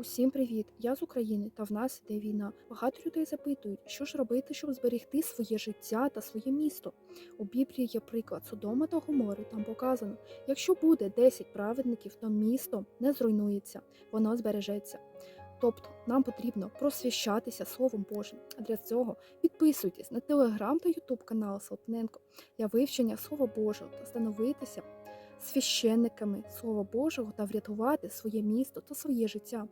Усім привіт! Я з України та в нас іде війна. Багато людей запитують, що ж робити, щоб зберегти своє життя та своє місто. У Біблії є приклад Содома та Гомори. Там показано: якщо буде 10 праведників, то місто не зруйнується, воно збережеться. Тобто нам потрібно просвіщатися Словом Божим. А для цього підписуйтесь на телеграм та ютуб канал Салтаненко для вивчення Слова Божого та становитися священниками Слова Божого та врятувати своє місто та своє життя.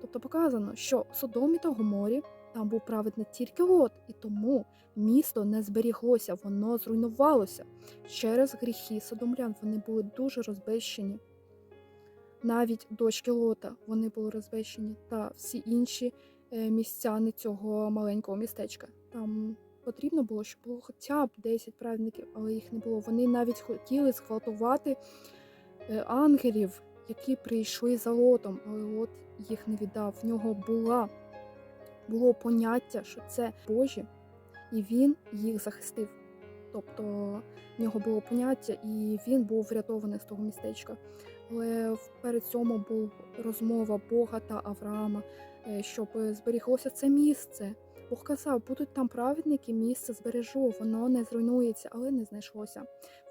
Тобто показано, що в Содомі та Гоморі там був праведний тільки Лот, і тому місто не зберіглося, воно зруйнувалося через гріхи содомлян. Вони були дуже розбещені. Навіть дочки Лота вони були розбещені, та всі інші е, містяни цього маленького містечка. Там потрібно було, щоб було хоча б 10 праведників, але їх не було. Вони навіть хотіли зґвалтувати е, ангелів, які прийшли за лотом, але лот їх не віддав. В нього була, було поняття, що це Божі, і він їх захистив. Тобто в нього було поняття, і він був врятований з того містечка. Але перед цьому була розмова Бога та Авраама, е, щоб зберіглося це місце. Бог казав, будуть там праведники, місце збережу, воно не зруйнується, але не знайшлося.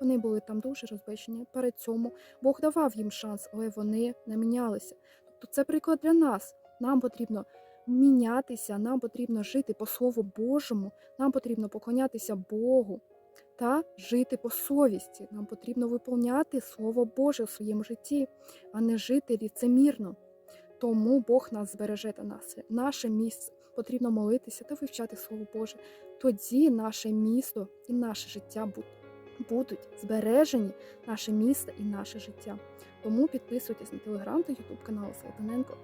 Вони були там дуже розбещені. Перед цьому Бог давав їм шанс, але вони не мінялися. Тобто це приклад для нас. Нам потрібно мінятися, нам потрібно жити по Слову Божому, нам потрібно поклонятися Богу та жити по совісті. Нам потрібно виповняти Слово Боже в своєму житті, а не жити ліцемірно. Тому Бог нас збереже та нас, наше місце. Потрібно молитися та вивчати Слово Боже. Тоді наше місто і наше життя будуть збережені, наше місто і наше життя. Тому підписуйтесь на телеграм та ютуб канал Салтаненко.